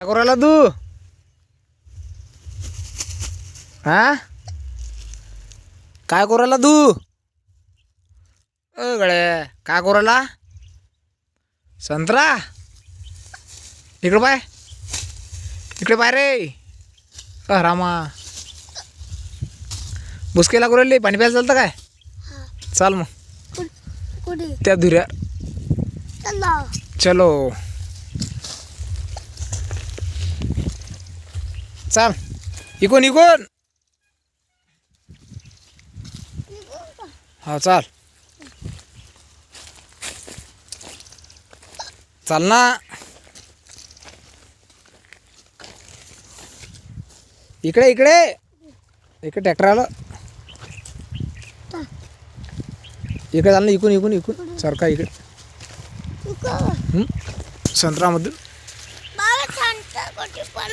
काय करू राहिला तू हा? काय करू राहिला तू अ गड्या काय करू राहिला संत्रा? इकडं पाय. इकडे पाय रे. अ रामा. बुसकेला करू राहिली पाणी प्यायला चालतं काय? चाल मग. त्या धुऱ्या. चला. चलो इकून इकून हा चाल चाल ना इकडे इकडे. इकडे ट्रॅक्टर आलं. इकडे चाल ना इकून इकून इकून सारखा इकडे? संत्रामधून